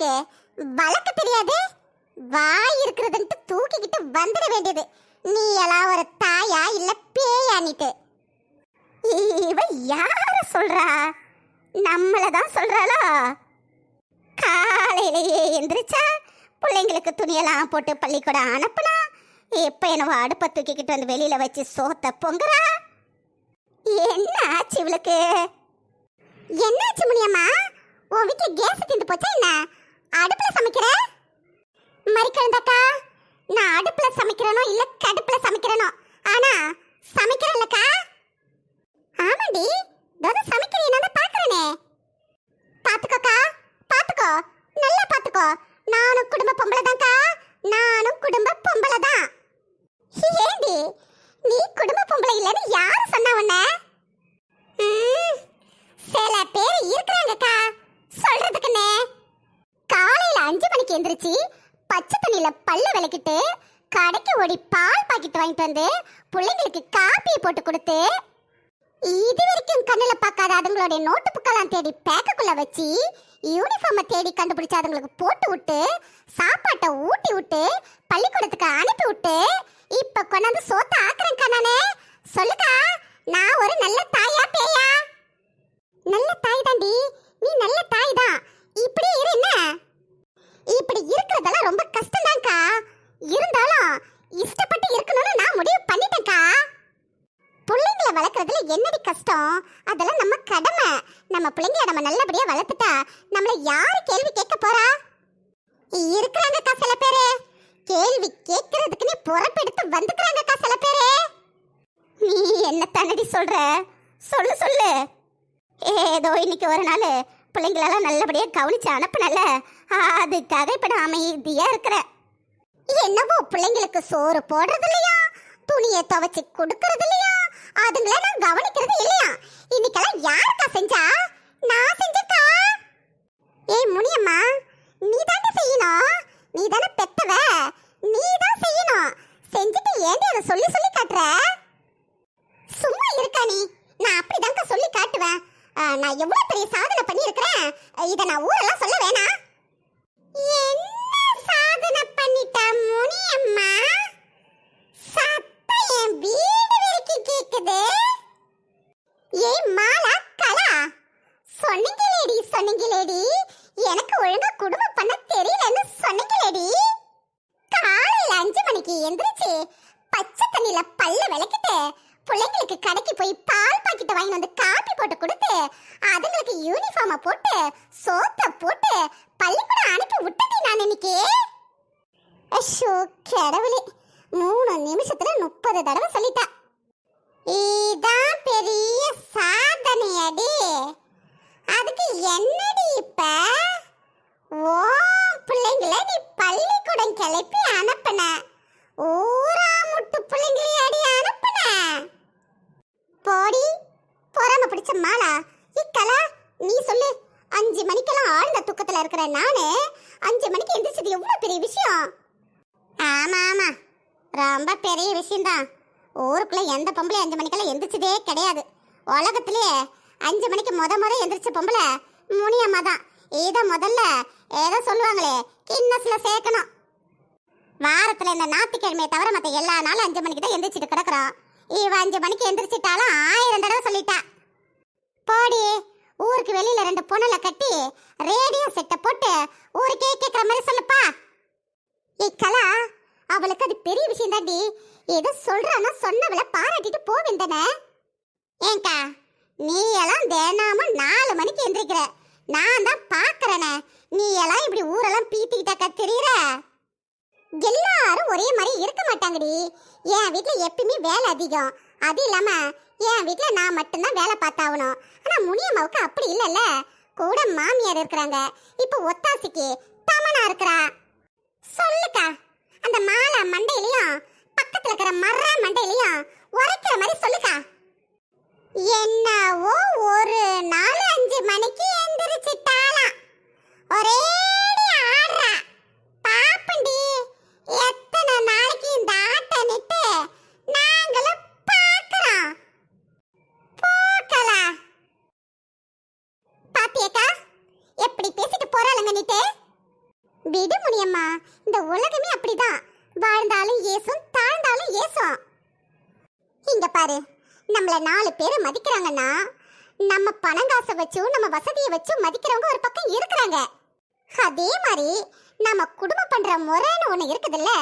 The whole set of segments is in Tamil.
பெத்தவளுக்கு வளர்க்க தெரியாது? வாய் இருக்கிறதுன்ட்டு தூக்கிக்கிட்டு வந்துட வேண்டியது. நீ எல்லாம் ஒரு தாயா இல்ல பேயானிட்டு? இவ யார சொல்றா? நம்மள தான் சொல்றாளா? காலையிலேயே எந்திரிச்சா பிள்ளைங்களுக்கு துணியெல்லாம் போட்டு பள்ளிக்கூடம் அனுப்புனா இப்ப என்னவோ அடுப்பை தூக்கிக்கிட்டு வந்து வெளியில வச்சு சோத்த பொங்குறா? என்ன ஆச்சு இவளுக்கு? என்னாச்சு முனியம்மா? உன் வீட்டுல கேஸ் தீந்து போச்சா என்ன? அடுப்புல சமைக்கிற? மறிக்கழுந்தாக்கா நான் அடுப்புல சமைக்கிறனோ இல்ல கடுப்புல சமைக்கிறனோ? ஆனா சமைக்கிறேன்லக்கா? ஆமாடி தோசை சமைக்கிறீ நான் பாக்குறேனே. பாத்துக்கோக்கா. பாத்துக்கோ. நல்லா பாத்துக்கோ. நானும் குடும்ப பொம்பளை தான்க்கா நானும் குடும்ப பொம்பளை தான் ஏண்டி? நீ குடும்ப பொம்பளை இல்லைன்னு யாரு சொன்னா உன்ன? ம், சில பேர் இருக்கிறாங்கக்கா. சொல்றதுக்குன்னே. அஞ்சு மணிக்கு எந்திரிச்சு பச்சை தண்ணியில பல்ல விளக்கிட்டு கடைக்கு ஓடி பால் பாக்கெட் வாங்கிட்டு வந்து பிள்ளைங்களுக்கு காப்பி போட்டு கொடுத்து இது வரைக்கும் கண்ணுல பார்க்காத அதுங்களுடைய நோட்டு புக்கெல்லாம் தேடி பேக்கக்குள்ள வச்சு யூனிஃபார்மை தேடி கண்டுபிடிச்சு அதுங்களுக்கு போட்டு விட்டு சாப்பாட்டை ஊட்டி விட்டு பள்ளிக்கூடத்துக்கு அனுப்பி விட்டு இப்ப கொண்டாந்து சோத்த ஆக்குறேன்க்கா நானே சொல்லுக்கா நான் ஒரு நல்ல தாயா பேயா? நல்ல தாய் தாண்டி நீ நல்ல தாய் தான். இப்படியே இரு என்ன? இப்படி இருக்கிறதெல்லாம் ரொம்ப கஷ்டம்தான்க்கா. இருந்தாலும் இஷ்டப்பட்டு இருக்கணும்னு நான் முடிவு பண்ணிட்டேன்க்கா. பிள்ளைங்களை வளர்க்குறதுல என்னடி கஷ்டம்? அதெல்லாம் நம்ம கடமை. நம்ம பிள்ளைங்களை நம்ம நல்லபடியா வளர்த்துட்டா நம்மள யாரு கேள்வி கேட்க போறா? இருக்கிறாங்கக்கா சில பேரு. கேள்வி கேட்கறதுக்குன்னு பொறப்பெடுத்து வந்துக்கிறாங்கக்கா சில பேரு. நீ என்ன தன்னடி சொல்ற? சொல்லு சொல்லு. ஏதோ இன்னைக்கு ஒரு நாள் பிள்ளைங்களெல்லாம் நல்லபடியாக கவனிச்சு அனுப்புனல. அதுக்காக இப்போ நான் அமைதியாக இருக்கிறேன். என்னவோ பிள்ளைங்களுக்கு சோறு போடுறது இல்லையா துணியை துவைச்சு கொடுக்கறது இல்லையா அதுங்கள நான் கவனிக்கிறது இல்லையா? இன்னைக்கெல்லாம் யாருக்கா செஞ்சா? நான் செஞ்சக்கா ஏய் முனியம்மா நீ தானே செய்யணும். நீ தானே பெத்தவ. நீ தான் செய்யணும். செஞ்சுட்டு ஏண்டி அதை சொல்லி சொல்லி காட்டுற? சும்மா இருக்கா நீ? நான் அப்படிதான்க்கா சொல்லி காட்டுவேன். நான் எவ்வளவு பெரிய சாதனை பண்ணியிருக்கிறேன்? இதை நான் ஊரெல்லாம் சொல்ல வேணாம். காப்பி போட்டு கொடுத்து அதுங்களுக்கு யூனிஃபார்மை போட்டு சோத்த போட்டு பள்ளிக்கூடம் அனுப்பி விட்டதே நான் இன்னைக்கு. அஷோ கடவுளே. மூணு நிமிஷத்துல முப்பது தடவை சொல்லிட்டா. இதான் பெரிய சாதனையடி. அதுக்கு என்னடி இப்ப? ஓ பிள்ளைங்கள நீ பள்ளிக்கூடம் கிளப்பி அனுப்பின. ஊரா முட்டு பிள்ளைங்களே அடி அனுப்புன போடி பொறாம பிடிச்ச மாலா இக்கலா நீ சொல்லு. அஞ்சு மணிக்கெல்லாம் ஆழ்ந்த தூக்கத்துல இருக்கிற நானு அஞ்சு மணிக்கு எந்திரிச்சது எவ்வளவு பெரிய விஷயம்? ஆமா ஆமா. ரொம்ப பெரிய விஷயம்தான். ஊருக்குள்ள எந்த பொம்பளை அஞ்சு மணிக்கெல்லாம் எந்திரிச்சதே கிடையாது. உலகத்திலேயே அஞ்சு மணிக்கு முத முத எந்திரிச்ச பொம்பளை முனியம்மா தான் இதை முதல்ல ஏதோ சொல்லுவாங்களே கிண்ணஸ்ல சேர்க்கணும். வாரத்துல இந்த ஞாயிற்றுக்கிழமையை தவிர மற்ற எல்லா நாளும் அஞ்சு மணிக்கு தான் எந்திரிச்சிட்டு கிடக்குறோம். இவ அஞ்சு மணிக்கு எந்திரிச்சிட்டாலும் ஆயிரம் தடவை சொல்லிட்டா. போடி ஊருக்கு வெளியில ரெண்டு பொண்ணுல கட்டி ரேடியோ செட்டை போட்டு ஊருக்கே கேட்குற மாதிரி சொல்லுப்பா. இக்கலா அவளுக்கு அது பெரிய விஷயம் தாண்டி ஏதோ சொல்றானா சொன்னவளை பாராட்டிட்டு போவேந்தன ஏங்கா நீ எல்லாம் தினமும் நாலு மணிக்கு எந்திரிக்கிற. நான் தான் பாக்குறேனே நீ எல்லாம் இப்படி ஊரெல்லாம் பீத்திக்கிட்டாக்கா தெரியுற? எல்லாரும் ஒரே மாதிரி இருக்க மாட்டாங்கடி. என் வீட்டில் எப்பயுமே வேலை அதிகம். அது இல்லாம என் வீட்டில் நான் மட்டும்தான் வேலை பார்த்தாகணும். ஆனால் முனியம்மாவுக்கு அப்படி இல்லைல்ல. கூட மாமியார் இருக்கிறாங்க. இப்போ ஒத்தாசிக்கு தமனா இருக்கிறா. சொல்லுக்கா. அந்த மாலை மண்டையிலையும் பக்கத்தில் இருக்கிற மர மண்டையிலையும் உரைக்கிற மாதிரி சொல்லுக்கா. என்னவோ ஒரு நாலு அஞ்சு மணிக்கு எந்திரிச்சிட்டாலாம் ஒரே ஆடுறா. பாப்பண்டி எப்படி பேசிட்டு போறானுங்க விடு முடியம்மா இந்த உலகமே அப்படிதான். வாழ்ந்தாலும் ஏசும் தாழ்ந்தாலும் ஏசும். இங்க பாரு நம்மள நாலு பேர் மதிக்கிறாங்கன்னா நம்ம பணங்காசை வச்சும் நம்ம வசதியை வச்சும் மதிக்கிறவங்க ஒரு பக்கம் இருக்கிறாங்க. அதே மாதிரி நம்ம குடும்பம் பண்ற முறைன்னு ஒண்ணு இருக்குதுல்ல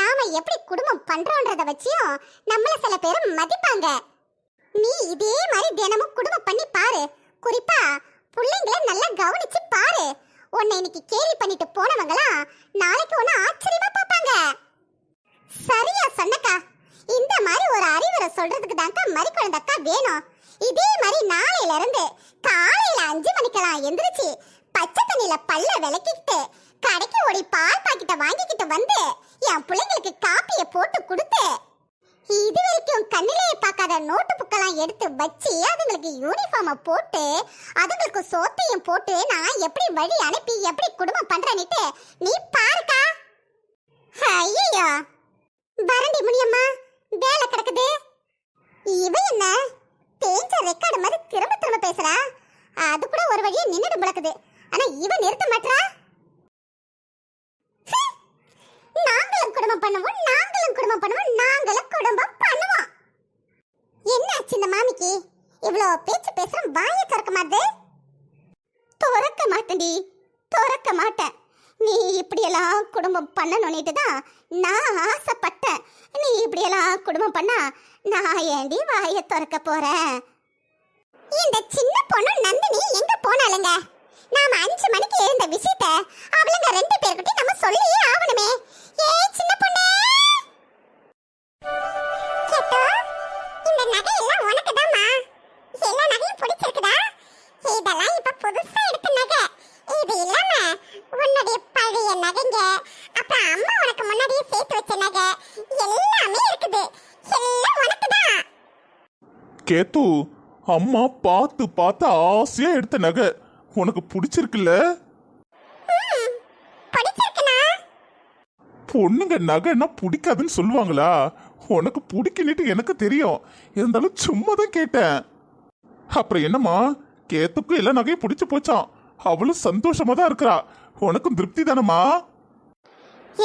நாம எப்படி குடும்பம் பண்றோன்றத வச்சியும் நம்மள சில பேர் மதிப்பாங்க. நீ இதே மாதிரி தினமும் குடும்பம் பண்ணி பாரு குறிப்பா பிள்ளைங்களை நல்லா கவனிச்சு பாரு உன்னை இன்னைக்கு கேலி பண்ணிட்டு போனவங்களாம் நாளைக்கு உன்னை ஆச்சரியமா பார்ப்பாங்க. சரியா சொன்னக்கா. இந்த மாதிரி ஒரு அறிவுரை சொல்றதுக்கு தான்க்கா மறி குழந்தக்கா வேணும். இதே மாதிரி நாளையில இருந்து காலையில அஞ்சு மணிக்கெல்லாம் எந்திரிச்சு பச்சை தண்ணியில பல்ல விளக்கிக்கிட்டு கடைக்கு ஓடி பால் பாக்கெட்டை வாங்கிக்கிட்டு வந்து என் பிள்ளைங்களுக்கு காப்பியை போட்டு கொடுத்து இது வரைக்கும் கண்ணிலேயே பார்க்காத நோட்டு புக்கெல்லாம் எடுத்து வச்சு அதுங்களுக்கு யூனிஃபார்மை போட்டு அதுங்களுக்கு சோத்தையும் போட்டு நான் எப்படி வழி அனுப்பி எப்படி குடும்பம் பண்றேன்னுட்டு நீ பாருக்கா. ஐயோ வரண்டி முனியம்மா வேலை கிடக்குது. இவ என்ன தேஞ்ச ரெக்கார்டு மாதிரி திரும்ப திரும்ப பேசுறா? அது கூட ஒரு வழியே நின்னுட்டு முழக்குது. ஆனா இவ நிறுத்த மாட்டா நாங்களும் குடும்பம் பண்ணுவோம் நாங்களும் குடும்பம் பண்ணுவோம் நாங்களும் குடும்பம் பண்ணுவோம் என்னாச்சு இந்த மாமிக்கு இவ்வளோ பேசுறேன். பேசுற வாயை திறக்க மாட்டே திறக்க மாட்டேன்டி. திறக்க மாட்டேன். நீ இப்படியெல்லாம் குடும்பம் பண்ணணும்னுட்டு தான் நான் ஆசைப்பட்டேன். நீ இப்படியெல்லாம் குடும்பம் பண்ணா நான் ஏண்டி வாயை திறக்க போறேன்? இந்த சின்ன பொண்ணு நந்தினி எங்க போனாலுங்க நாம அஞ்சு மணிக்கு எழுந்த விஷயத்த அவளுங்க ரெண்டு பேர்கிட்டயும் நம்ம சொல்லியே ஆகணுமே. ஏ கேத்து அம்மா பார்த்து பார்த்து ஆசையா எடுத்த நகை. உனக்கு பிடிச்சிருக்குல்ல? பொண்ணுங்க நகைன்னா பிடிக்காதுன்னு சொல்லுவாங்களா? உனக்கு பிடிக்குன்னுட்டு எனக்கு தெரியும். இருந்தாலும் சும்மா தான் கேட்டேன். அப்புறம் என்னம்மா? கேத்துக்கும் எல்லா நகையும் பிடிச்சு போச்சான் அவளும் சந்தோஷமா தான் இருக்கிறா. உனக்கும் திருப்தி தானம்மா?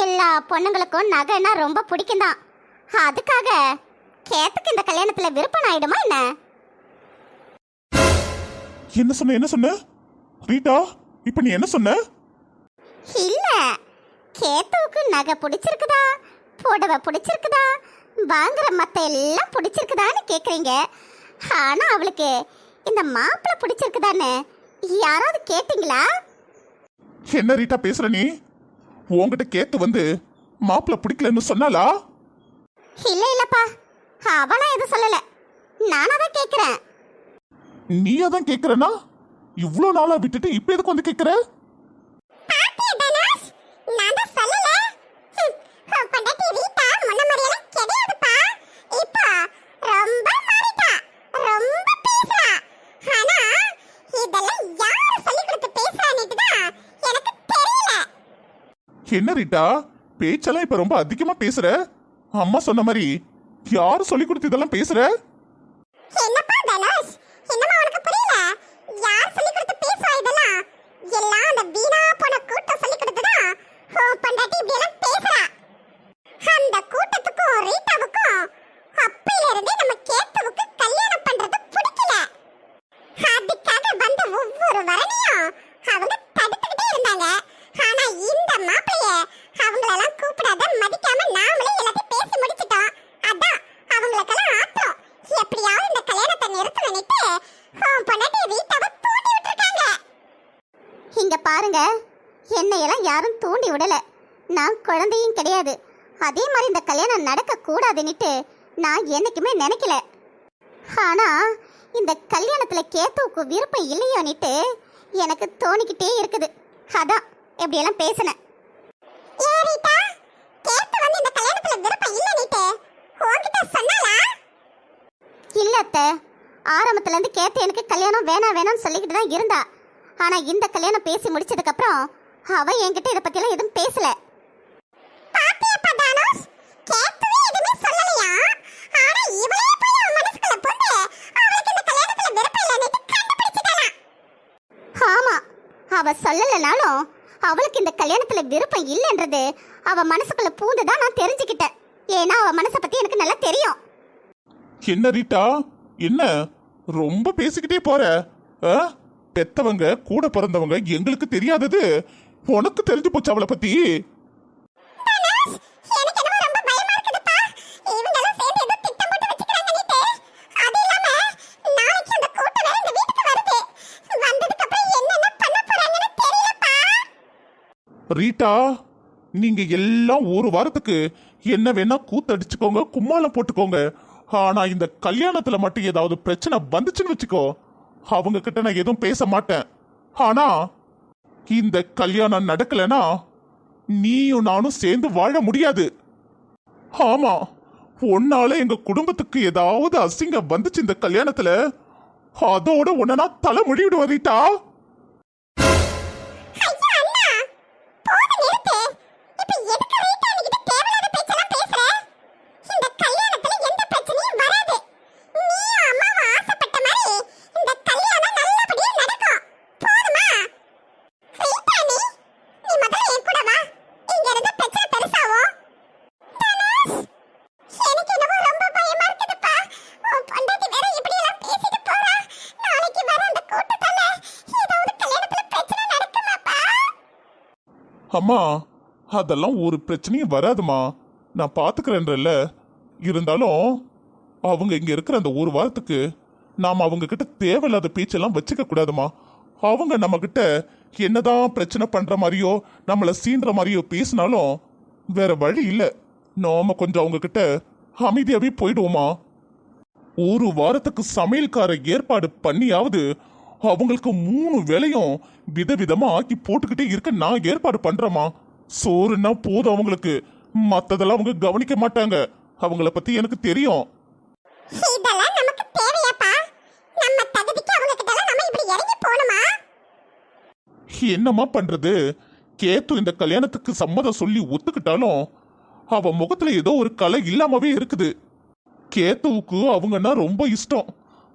எல்லா பொண்ணுங்களுக்கும் நகைன்னா ரொம்ப பிடிக்கும் தான் அதுக்காக கேத்துக்கு இந்த கல்யாணத்துல விருப்பம் ஆயிடுமா என்ன? என்ன சொன்ன என்ன சொன்ன? ரீட்டா இப்ப நீ என்ன சொன்ன? இல்ல கேத்துவுக்கு நகை பிடிச்சிருக்குதா? புடவை பிடிச்சிருக்குதா? வாங்குற மத்த எல்லாம் பிடிச்சிருக்குதான்னு கேக்குறீங்க. ஆனா அவளுக்கு இந்த மாப்பிள்ளை பிடிச்சிருக்குதான்னு யாராவது கேட்டீங்களா? என்ன ரீட்டா பேசுற நீ? உன்கிட்ட கேத்து வந்து மாப்பிள்ள பிடிக்கலன்னு சொன்னாலா இல்ல இல்லப்பா. அவளா எதுவும் சொல்லல. நானா தான் கேக்குறேன். நீயா தான் கேக்குறனா? இவ்ளோ நாளா விட்டுட்டு இப்ப எதுக்கு வந்து தெரியல. என்ன ரீட்டா? பேச்செல்லாம் இப்ப ரொம்ப அதிகமா பேசுற? அம்மா சொன்ன மாதிரி யாரு சொல்லி கொடுத்து இதெல்லாம் பேசுற என்னப்பா தனுஷ் என்னமா உனக்கு புரியல யார் சொல்லி கொடுத்து பேசுவா இதெல்லாம் எல்லாம் அந்த வீணா போன கூட்டம் சொல்லி கொடுத்ததா உன் பொண்டாட்டி இப்படி எல்லாம் பேசுறா அந்த கூட்டத்துக்கும் ரீட்டாவுக்கும் அப்பையில இருந்தே நம்ம கேத்துவுக்கு கல்யாணம் பண்றது பிடிக்கல அதுக்காக வந்த ஒவ்வொரு வரனையும் அவங்க தடுத்துக்கிட்டே இருந்தாங்க ஆனா இந்த மாப்பிளைய அவங்களெல்லாம் கூப்பிடாத மதிக்காம நாமளே எல்லாத்தையும் பேசி முடிச்சிட்டோம் அதான் அவங்களுக்கெல்லாம் ஆத்திரம் எப்படியாவது இந்த கல்யாணத்தை நிறுத்தணும்னுட்டு உன் பொண்டாட்டி ரீட்டாவை தூண்டி விட்டுருக்காங்க. இங்க பாருங்க என்னையெல்லாம் யாரும் தூண்டி விடல. நான் குழந்தையும் கிடையாது. அதே மாதிரி இந்த கல்யாணம் நடக்க கூடாதுன்னுட்டு நான் என்னைக்குமே நினைக்கல. ஆனா இந்த கல்யாணத்துல கேத்துவுக்கு விருப்பம் இல்லையோன்னுட்டு எனக்கு தோணிக்கிட்டே இருக்குது. அதான் எப்படியெல்லாம் பேசினேன். ஏறிட்டா கேத்து வந்து இந்த கல்யாணத்துல விருப்பம் இல்லைன்னுட்டு உன்கிட்ட சொன்னாலா இல்ல அத்தை. ஆரம்பத்துல இருந்து கேத்து எனக்கு கல்யாணம் வேணாம் வேணாம்னு சொல்லிக்கிட்டு தான் இருந்தா. ஆனா இந்த கல்யாணம் பேசி முடிச்சதுக்கு அப்புறம் அவ என்கிட்ட இத எல்லாம் எதுவும் பேசல. அவ சொல்லலனாலும் அவளுக்கு இந்த கல்யாணத்துல விருப்பம் இல்லைன்றது அவ மனசுக்குள்ள பூந்துதான் நான் தெரிஞ்சுக்கிட்டேன். ஏன்னா அவ மனசை பத்தி எனக்கு நல்லா தெரியும். என்ன ரீட்டா? என்ன? ரொம்ப பேசிக்கிட்டே போற? பெத்தவங்க கூட பிறந்தவங்க எங்களுக்கு தெரியாதது. உனக்கு தெரிஞ்சு போச்சு அவளை பத்தி. ரீட்டா நீங்க எல்லாம் ஒரு வாரத்துக்கு என்ன வேணா கூத்தடிச்சுக்கோங்க கும்மாளம் போட்டுக்கோங்க. ஆனா இந்த கல்யாணத்துல மட்டும் ஏதாவது பிரச்சனை வந்துச்சுன்னு வச்சுக்கோ அவங்க கிட்ட நான் எதுவும் பேச மாட்டேன். ஆனா இந்த கல்யாணம் நடக்கலனா நீயும் நானும் சேர்ந்து வாழ முடியாது. ஆமா உன்னால எங்க குடும்பத்துக்கு ஏதாவது அசிங்கம் வந்துச்சு இந்த கல்யாணத்துல அதோட உன்னை நான் தலை முடிவிடுவேன் ரீட்டா ஐயா அண்ணா போதும் நிறுத்து இப்ப எதுக்கு ரீட்டா என்கிட்ட தேவையில்லாத பேச்செல்லாம் பேசுற இந்த கல்யாணத்துல எந்த பிரச்சனையும் வராது நீயும் அம்மாவும் ஆசைப்பட்ட மாதிரி இந்த கல்யாணம் நல்லபடியா நடக்கும் போதுமா ரீட்டா நீ நீ முதல்ல என் கூட வா இங்க இருந்து பிரச்சனை பெருசாவும் தனுஷ் எனக்கு என்னவோ ரொம்ப பயமா இருக்குதுப்பா உன் பொண்டாட்டி வேற இப்படி எல்லாம் பேசிட்டு போறா நாளைக்கு வர அந்த கூட்டத்தால ஏதாவது கல்யாணத்துல பிரச்சனை நடக்குமாப்பா அம்மா அதெல்லாம் ஒரு பிரச்சனையும் வராதுமா. நான் பார்த்துக்கிறேன்றல்ல இருந்தாலும் அவங்க இங்கே இருக்கிற அந்த ஒரு வாரத்துக்கு நாம் அவங்கக்கிட்ட தேவையில்லாத பேச்செல்லாம் வச்சுக்க கூடாதுமா. அவங்க நம்மக்கிட்ட என்னதான் பிரச்சனை பண்ணுற மாதிரியோ நம்மளை சீன்ற மாதிரியோ பேசினாலும் வேற வழி இல்லை. நாம கொஞ்சம் அவங்கக்கிட்ட அமைதியாகவே போயிடுவோமா. ஒரு வாரத்துக்கு சமையல்கார ஏற்பாடு பண்ணியாவது அவங்களுக்கு மூணு வேளையும் விதவிதமா ஆக்கி போட்டுக்கிட்டே இருக்க நான் ஏற்பாடு பண்றேமா சோறுன்னா போதும் அவங்களுக்கு. மத்ததெல்லாம் அவங்க கவனிக்க மாட்டாங்க. அவங்கள பத்தி எனக்கு தெரியும். என்னம்மா பண்றது? கேத்து இந்த கல்யாணத்துக்கு சம்மதம் சொல்லி ஒத்துக்கிட்டாலும் அவ முகத்துல ஏதோ ஒரு கலை இல்லாமவே இருக்குது. கேத்துவுக்கு அவங்கன்னா ரொம்ப இஷ்டம்.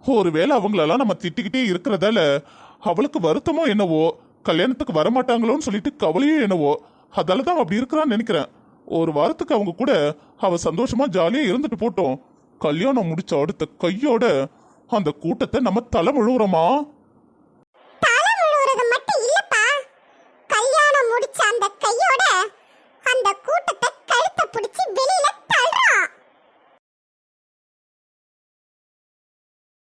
ஒருவேளை அவங்களெல்லாம் நம்ம திட்டிக்கிட்டே இருக்கிறதால அவளுக்கு வருத்தமோ என்னவோ கல்யாணத்துக்கு வரமாட்டாங்களோன்னு சொல்லிட்டு கவலையோ என்னவோ அதால தான் அப்படி இருக்கிறான்னு நினைக்கிறேன். ஒரு வாரத்துக்கு அவங்க கூட அவ சந்தோஷமா ஜாலியா இருந்துட்டு போட்டோம். கல்யாணம் முடிச்ச அடுத்த கையோட அந்த கூட்டத்தை நம்ம தலை முழுவுறோமா?